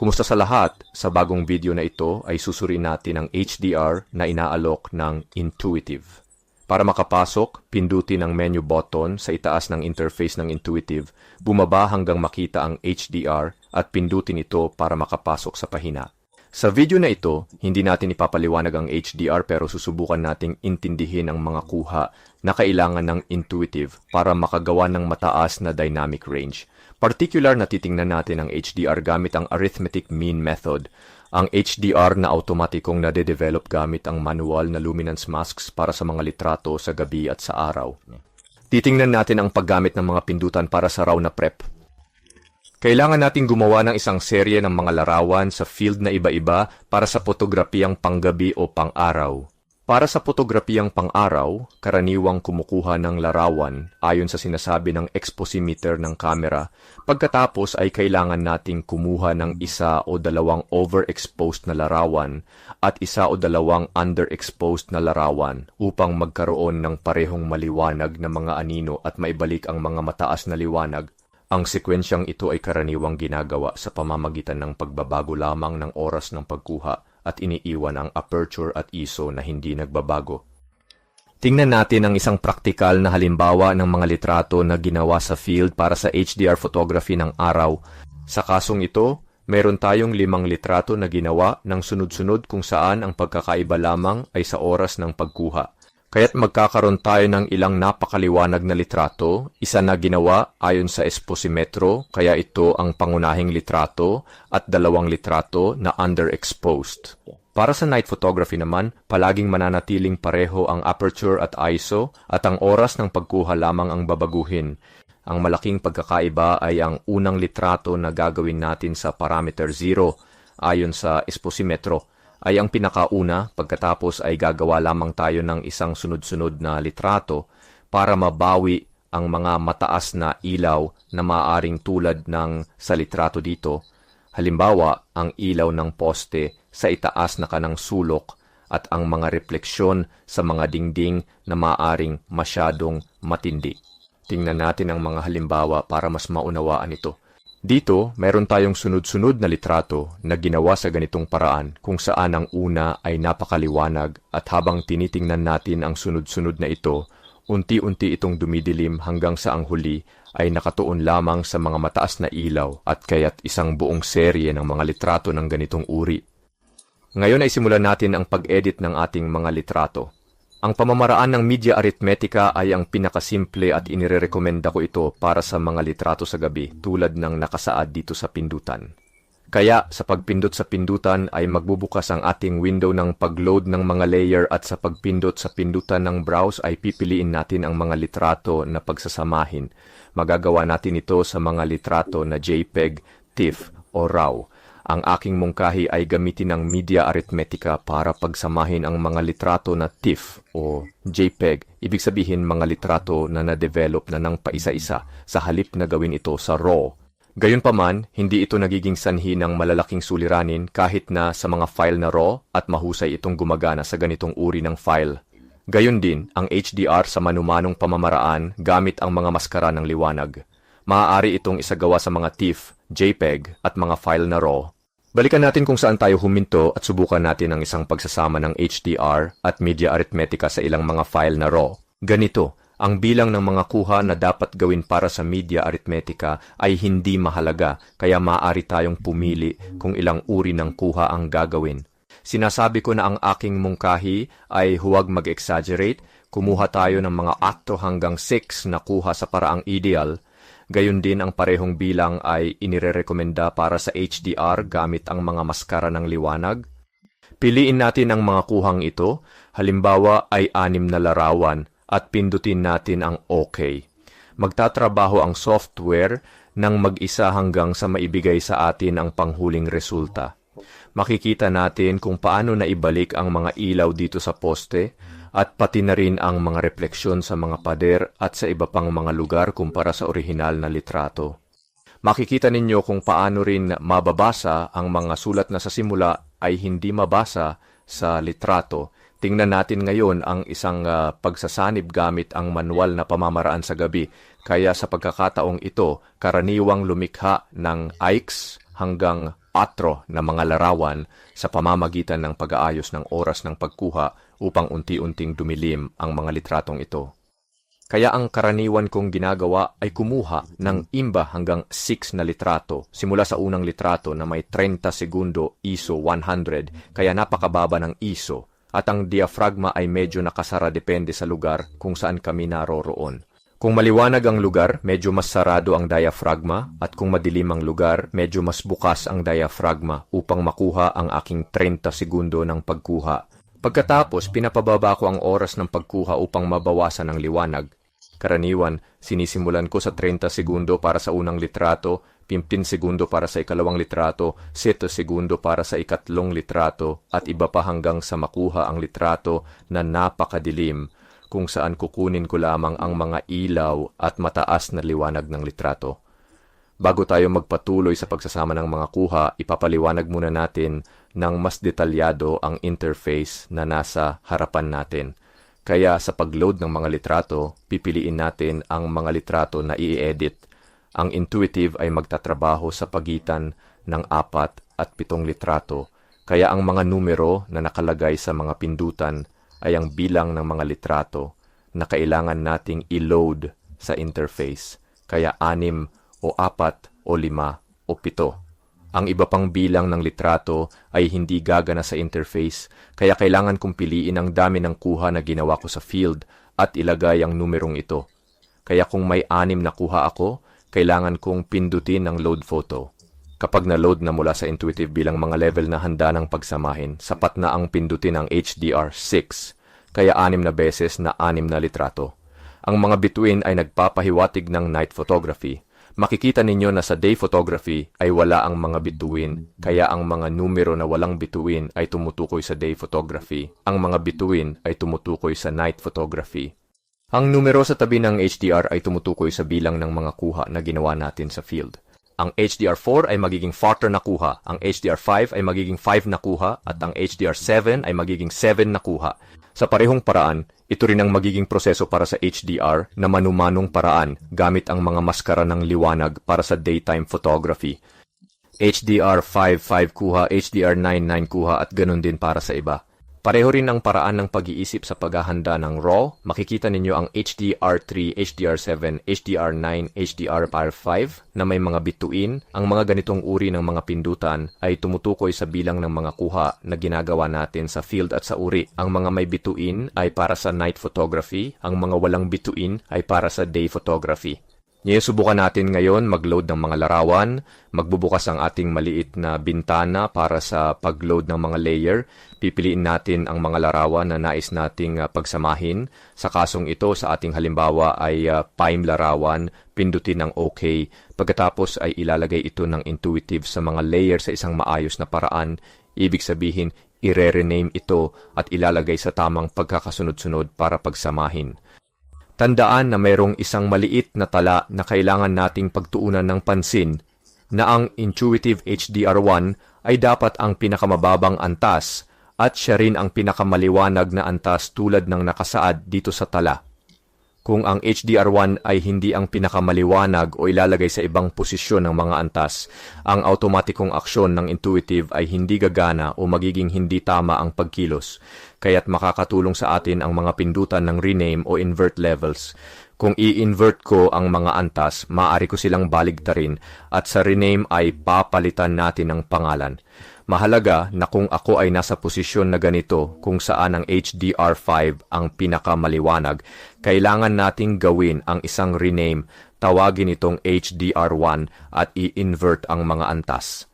Kumusta sa lahat? Sa bagong video na ito ay susuriin natin ang HDR na inaalok ng Intuitive. Para makapasok, pindutin ang menu button sa itaas ng interface ng Intuitive, bumaba hanggang makita ang HDR at pindutin ito para makapasok sa pahina. Sa video na ito, hindi natin ipapaliwanag ang HDR pero susubukan nating intindihin ang mga kuha na kailangan ng Intuitive para makagawa ng mataas na dynamic range. Particular na titingnan natin ang HDR gamit ang arithmetic mean method. Ang HDR na automatikong nade-develop gamit ang manual na luminance masks para sa mga litrato sa gabi at sa araw. Titingnan natin ang paggamit ng mga pindutan para sa raw na prep. Kailangan nating gumawa ng isang serye ng mga larawan sa field na iba-iba para sa fotografiyang panggabi o pang-araw. Para sa fotografiyang pang-araw, karaniwang kumukuha ng larawan ayon sa sinasabi ng exposimeter ng kamera. Pagkatapos ay kailangan nating kumuha ng isa o dalawang overexposed na larawan at isa o dalawang underexposed na larawan upang magkaroon ng parehong maliwanag na mga anino at maibalik ang mga mataas na liwanag ang sekwensyang ito ay karaniwang ginagawa sa pamamagitan ng pagbabago lamang ng oras ng pagkuha at iniiwan ang aperture at ISO na hindi nagbabago. Tingnan natin ang isang praktikal na halimbawa ng mga litrato na ginawa sa field para sa HDR photography ng araw. Sa kasong ito, meron tayong limang litrato na ginawa ng sunod-sunod kung saan ang pagkakaiba lamang ay sa oras ng pagkuha. Kaya't magkakaroon tayo ng ilang napakaliwanag na litrato, isa na ginawa ayon sa esposimetro, kaya ito ang pangunahing litrato, at dalawang litrato na underexposed. Para sa night photography naman, palaging mananatiling pareho ang aperture at ISO at ang oras ng pagkuha lamang ang babaguhin. Ang malaking pagkakaiba ay ang unang litrato na gagawin natin sa parameter 0 ayon sa esposimetro ay ang pinakauna pagkatapos ay gagawa lamang tayo ng isang sunod-sunod na litrato para mabawi ang mga mataas na ilaw na maaring tulad ng sa litrato dito. Halimbawa, ang ilaw ng poste sa itaas na kanang sulok at ang mga refleksyon sa mga dingding na maaring masyadong matindi. Tingnan natin ang mga halimbawa para mas maunawaan ito. Dito, meron tayong sunod-sunod na litrato na ginawa sa ganitong paraan kung saan ang una ay napakaliwanag at habang tinitingnan natin ang sunod-sunod na ito, unti-unti itong dumidilim hanggang sa ang huli ay nakatuon lamang sa mga mataas na ilaw at kaya't isang buong serye ng mga litrato ng ganitong uri. Ngayon ay simulan natin ang pag-edit ng ating mga litrato. Ang pamamaraan ng media arithmetica ay ang pinakasimple at inirerekomenda ko ito para sa mga litrato sa gabi tulad ng nakasaad dito sa pindutan. Kaya sa pagpindot sa pindutan ay magbubukas ang ating window ng pag-load ng mga layer at sa pagpindot sa pindutan ng browse ay pipiliin natin ang mga litrato na pagsasamahin. Magagawa natin ito sa mga litrato na JPEG, TIFF o RAW ang aking mungkahi ay gamitin ng media arithmetica para pagsamahin ang mga litrato na TIFF o JPEG, ibig sabihin mga litrato na na-develop na ng paisa-isa sa halip na gawin ito sa RAW. Gayunpaman, hindi ito nagiging sanhi ng malalaking suliranin kahit na sa mga file na RAW at mahusay itong gumagana sa ganitong uri ng file. Gayon din ang HDR sa manumanong pamamaraan gamit ang mga maskara ng liwanag. Maaari itong isagawa sa mga TIFF, JPEG at mga file na RAW Balikan natin kung saan tayo huminto at subukan natin ang isang pagsasama ng HDR at media arithmetica sa ilang mga file na RAW. Ganito, ang bilang ng mga kuha na dapat gawin para sa media arithmetica ay hindi mahalaga kaya maaari tayong pumili kung ilang uri ng kuha ang gagawin. Sinasabi ko na ang aking mungkahi ay huwag mag-exaggerate, kumuha tayo ng mga akto hanggang 6 na kuha sa paraang ideal Gayon din ang parehong bilang ay inirerekomenda para sa HDR gamit ang mga maskara ng liwanag. Piliin natin ang mga kuhang ito, halimbawa ay anim na larawan at pindutin natin ang OK. Magtatrabaho ang software ng mag-isa hanggang sa maibigay sa atin ang panghuling resulta. Makikita natin kung paano na ibalik ang mga ilaw dito sa poste at pati na rin ang mga refleksyon sa mga pader at sa iba pang mga lugar kumpara sa orihinal na litrato. Makikita ninyo kung paano rin mababasa ang mga sulat na sa simula ay hindi mabasa sa litrato. Tingnan natin ngayon ang isang uh, pagsasanib gamit ang manual na pamamaraan sa gabi. Kaya sa pagkakataong ito, karaniwang lumikha ng Ikes hanggang atro na mga larawan sa pamamagitan ng pag-aayos ng oras ng pagkuha upang unti-unting dumilim ang mga litratong ito. Kaya ang karaniwan kong ginagawa ay kumuha ng imba hanggang 6 na litrato simula sa unang litrato na may 30 segundo ISO 100 kaya napakababa ng ISO at ang diaphragma ay medyo nakasara depende sa lugar kung saan kami naroroon. Kung maliwanag ang lugar, medyo mas sarado ang diaphragma at kung madilim ang lugar, medyo mas bukas ang diaphragma upang makuha ang aking 30 segundo ng pagkuha. Pagkatapos, pinapababa ko ang oras ng pagkuha upang mabawasan ang liwanag. Karaniwan, sinisimulan ko sa 30 segundo para sa unang litrato, 15 segundo para sa ikalawang litrato, 7 segundo para sa ikatlong litrato, at iba pa hanggang sa makuha ang litrato na napakadilim, kung saan kukunin ko lamang ang mga ilaw at mataas na liwanag ng litrato. Bago tayo magpatuloy sa pagsasama ng mga kuha, ipapaliwanag muna natin ng mas detalyado ang interface na nasa harapan natin. Kaya sa pag-load ng mga litrato, pipiliin natin ang mga litrato na i-edit. Ang intuitive ay magtatrabaho sa pagitan ng apat at pitong litrato, kaya ang mga numero na nakalagay sa mga pindutan ay ang bilang ng mga litrato na kailangan nating i-load sa interface, kaya anim o apat o lima o pito. Ang iba pang bilang ng litrato ay hindi gagana sa interface, kaya kailangan kong piliin ang dami ng kuha na ginawa ko sa field at ilagay ang numerong ito. Kaya kung may anim na kuha ako, kailangan kong pindutin ang load photo. Kapag na-load na mula sa Intuitive bilang mga level na handa ng pagsamahin, sapat na ang pindutin ang HDR6, kaya anim na beses na anim na litrato. Ang mga bituin ay nagpapahiwatig ng night photography, makikita ninyo na sa day photography ay wala ang mga bituin, kaya ang mga numero na walang bituin ay tumutukoy sa day photography. Ang mga bituin ay tumutukoy sa night photography. Ang numero sa tabi ng HDR ay tumutukoy sa bilang ng mga kuha na ginawa natin sa field. Ang HDR4 ay magiging 4 na kuha, ang HDR5 ay magiging 5 na kuha, at ang HDR7 ay magiging 7 na kuha. Sa parehong paraan, ito rin ang magiging proseso para sa HDR na manumanong paraan gamit ang mga maskara ng liwanag para sa daytime photography. HDR 5 5 kuha, HDR 9 9 kuha at ganun din para sa iba. Pareho rin ang paraan ng pag-iisip sa paghahanda ng RAW. Makikita ninyo ang HDR3, HDR7, HDR9, HDR5 na may mga bituin. Ang mga ganitong uri ng mga pindutan ay tumutukoy sa bilang ng mga kuha na ginagawa natin sa field at sa uri. Ang mga may bituin ay para sa night photography, ang mga walang bituin ay para sa day photography. Ngayon subukan natin ngayon mag-load ng mga larawan, magbubukas ang ating maliit na bintana para sa pag-load ng mga layer. Pipiliin natin ang mga larawan na nais nating uh, pagsamahin. Sa kasong ito, sa ating halimbawa ay uh, PIME larawan, pindutin ng OK. Pagkatapos ay ilalagay ito ng intuitive sa mga layer sa isang maayos na paraan. Ibig sabihin, ire-rename ito at ilalagay sa tamang pagkakasunod-sunod para pagsamahin. Tandaan na mayroong isang maliit na tala na kailangan nating pagtuunan ng pansin na ang Intuitive HDR1 ay dapat ang pinakamababang antas at siya rin ang pinakamaliwanag na antas tulad ng nakasaad dito sa tala. Kung ang HDR1 ay hindi ang pinakamaliwanag o ilalagay sa ibang posisyon ng mga antas, ang automatikong aksyon ng intuitive ay hindi gagana o magiging hindi tama ang pagkilos, kaya't makakatulong sa atin ang mga pindutan ng rename o invert levels. Kung i-invert ko ang mga antas, maaari ko silang baligtarin at sa rename ay papalitan natin ng pangalan. Mahalaga na kung ako ay nasa posisyon na ganito kung saan ang HDR5 ang pinakamaliwanag, kailangan nating gawin ang isang rename, tawagin itong HDR1 at i-invert ang mga antas.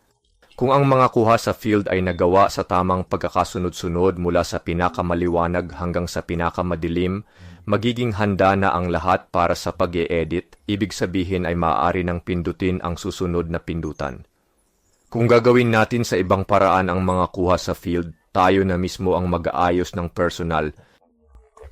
Kung ang mga kuha sa field ay nagawa sa tamang pagkakasunod-sunod mula sa pinakamaliwanag hanggang sa pinakamadilim, magiging handa na ang lahat para sa pag edit ibig sabihin ay maaari ng pindutin ang susunod na pindutan. Kung gagawin natin sa ibang paraan ang mga kuha sa field, tayo na mismo ang mag-aayos ng personal.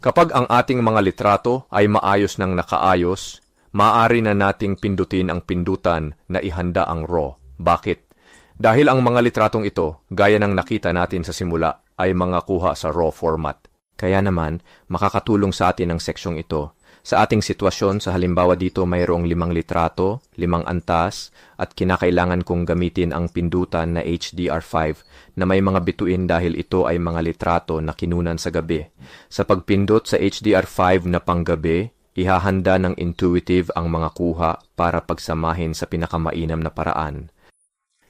Kapag ang ating mga litrato ay maayos ng nakaayos, maaari na nating pindutin ang pindutan na ihanda ang RAW. Bakit? Dahil ang mga litratong ito, gaya ng nakita natin sa simula, ay mga kuha sa RAW format. Kaya naman, makakatulong sa atin ang seksyong ito Sa ating sitwasyon, sa halimbawa dito mayroong limang litrato, limang antas, at kinakailangan kong gamitin ang pindutan na HDR5 na may mga bituin dahil ito ay mga litrato na kinunan sa gabi. Sa pagpindot sa HDR5 na panggabi, ihahanda ng intuitive ang mga kuha para pagsamahin sa pinakamainam na paraan.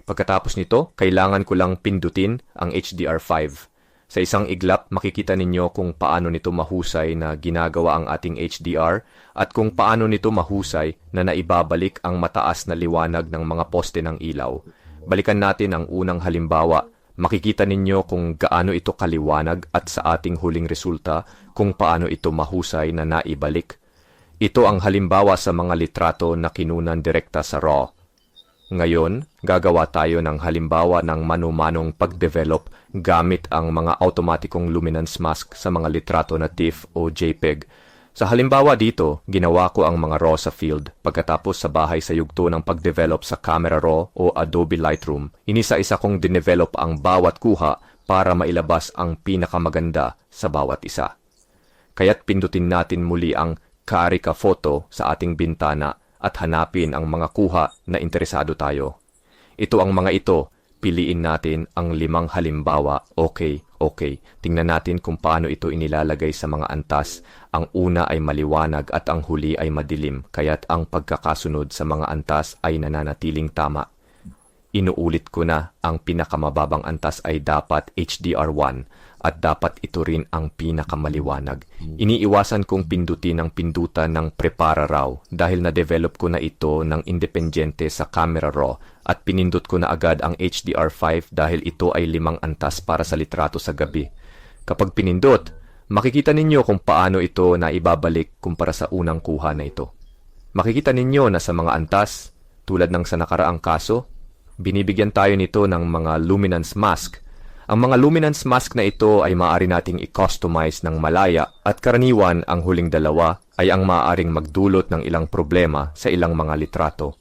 Pagkatapos nito, kailangan ko lang pindutin ang HDR5. Sa isang iglap, makikita ninyo kung paano nito mahusay na ginagawa ang ating HDR at kung paano nito mahusay na naibabalik ang mataas na liwanag ng mga poste ng ilaw. Balikan natin ang unang halimbawa. Makikita ninyo kung gaano ito kaliwanag at sa ating huling resulta kung paano ito mahusay na naibalik. Ito ang halimbawa sa mga litrato na kinunan direkta sa RAW. Ngayon, gagawa tayo ng halimbawa ng mano-manong pag-develop gamit ang mga automatikong luminance mask sa mga litrato na TIFF o JPEG. Sa halimbawa dito, ginawa ko ang mga RAW sa field pagkatapos sa bahay sa yugto ng pag-develop sa Camera Raw o Adobe Lightroom. Inisa-isa kong dinevelop ang bawat kuha para mailabas ang pinakamaganda sa bawat isa. Kaya't pindutin natin muli ang Karika Photo sa ating bintana at hanapin ang mga kuha na interesado tayo. Ito ang mga ito, piliin natin ang limang halimbawa, okay, okay. Tingnan natin kung paano ito inilalagay sa mga antas. Ang una ay maliwanag at ang huli ay madilim, kaya't ang pagkakasunod sa mga antas ay nananatiling tama. Inuulit ko na ang pinakamababang antas ay dapat HDR1 at dapat ito rin ang pinakamaliwanag. Iniiwasan kong pindutin ang pindutan ng Prepara RAW dahil na-develop ko na ito ng independyente sa Camera Raw at pinindot ko na agad ang HDR5 dahil ito ay limang antas para sa litrato sa gabi. Kapag pinindot, makikita ninyo kung paano ito na ibabalik kumpara sa unang kuha na ito. Makikita ninyo na sa mga antas, tulad ng sa nakaraang kaso, binibigyan tayo nito ng mga luminance mask ang mga luminance mask na ito ay maaari nating i-customize ng malaya at karaniwan ang huling dalawa ay ang maaaring magdulot ng ilang problema sa ilang mga litrato.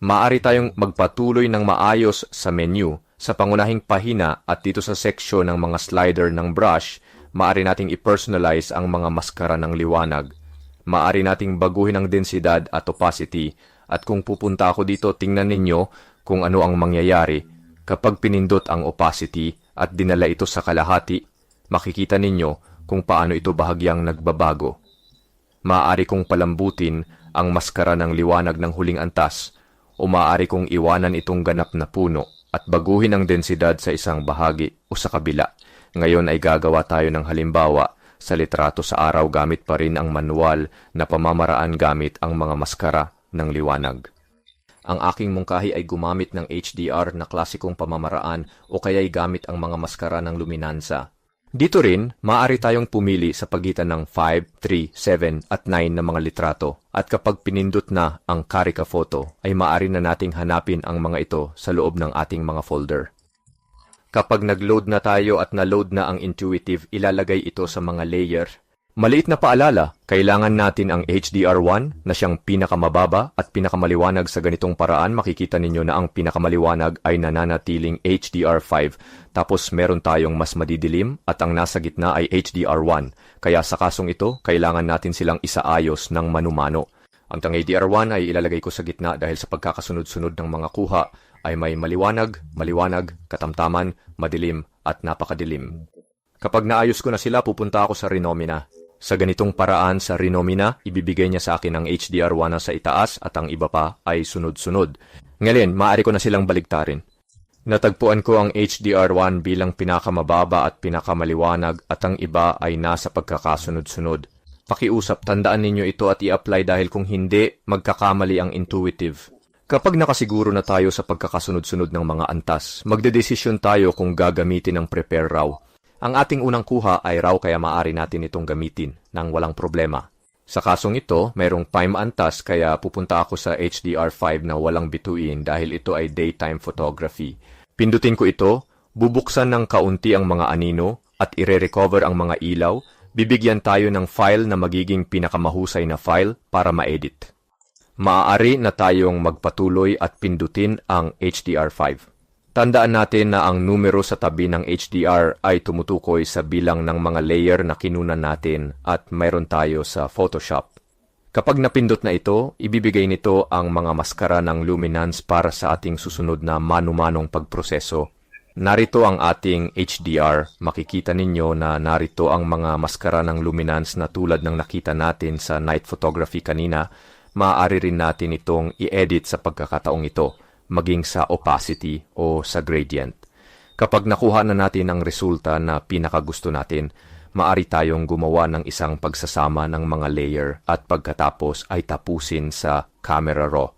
Maaari tayong magpatuloy ng maayos sa menu sa pangunahing pahina at dito sa section ng mga slider ng brush, maaari nating i-personalize ang mga maskara ng liwanag. Maaari nating baguhin ang densidad at opacity at kung pupunta ako dito tingnan ninyo kung ano ang mangyayari kapag pinindot ang opacity at dinala ito sa kalahati, makikita ninyo kung paano ito bahagyang nagbabago. Maaari kong palambutin ang maskara ng liwanag ng huling antas o maaari kong iwanan itong ganap na puno at baguhin ang densidad sa isang bahagi o sa kabila. Ngayon ay gagawa tayo ng halimbawa sa litrato sa araw gamit pa rin ang manual na pamamaraan gamit ang mga maskara ng liwanag. Ang aking mungkahi ay gumamit ng HDR na klasikong pamamaraan o kaya'y gamit ang mga maskara ng luminansa. Dito rin, maaari tayong pumili sa pagitan ng 5, 3, 7 at 9 na mga litrato at kapag pinindot na ang Karika Photo ay maaari na nating hanapin ang mga ito sa loob ng ating mga folder. Kapag nag-load na tayo at na-load na ang Intuitive, ilalagay ito sa mga layer Maliit na paalala, kailangan natin ang HDR1 na siyang pinakamababa at pinakamaliwanag sa ganitong paraan. Makikita ninyo na ang pinakamaliwanag ay nananatiling HDR5 tapos meron tayong mas madidilim at ang nasa gitna ay HDR1. Kaya sa kasong ito, kailangan natin silang isaayos ng manumano. Ang tang HDR1 ay ilalagay ko sa gitna dahil sa pagkakasunod-sunod ng mga kuha ay may maliwanag, maliwanag, katamtaman, madilim at napakadilim. Kapag naayos ko na sila, pupunta ako sa Renomina. Sa ganitong paraan sa Rinomina, ibibigay niya sa akin ang HDR1 na sa itaas at ang iba pa ay sunod-sunod. Ngayon, maaari ko na silang baligtarin. Natagpuan ko ang HDR1 bilang pinakamababa at pinakamaliwanag at ang iba ay nasa pagkakasunod-sunod. Pakiusap, tandaan ninyo ito at i-apply dahil kung hindi, magkakamali ang intuitive. Kapag nakasiguro na tayo sa pagkakasunod-sunod ng mga antas, magdedesisyon tayo kung gagamitin ang prepare raw. Ang ating unang kuha ay raw kaya maaari natin itong gamitin nang walang problema. Sa kasong ito, mayroong time antas kaya pupunta ako sa HDR5 na walang bituin dahil ito ay daytime photography. Pindutin ko ito, bubuksan ng kaunti ang mga anino at ire-recover ang mga ilaw, bibigyan tayo ng file na magiging pinakamahusay na file para ma-edit. Maaari na tayong magpatuloy at pindutin ang HDR5. Tandaan natin na ang numero sa tabi ng HDR ay tumutukoy sa bilang ng mga layer na kinunan natin at mayroon tayo sa Photoshop. Kapag napindot na ito, ibibigay nito ang mga maskara ng luminance para sa ating susunod na manu-manong pagproseso. Narito ang ating HDR. Makikita ninyo na narito ang mga maskara ng luminance na tulad ng nakita natin sa night photography kanina. Maaari rin natin itong i-edit sa pagkakataong ito, maging sa opacity o sa gradient. Kapag nakuha na natin ang resulta na pinakagusto natin, maari tayong gumawa ng isang pagsasama ng mga layer at pagkatapos ay tapusin sa camera raw.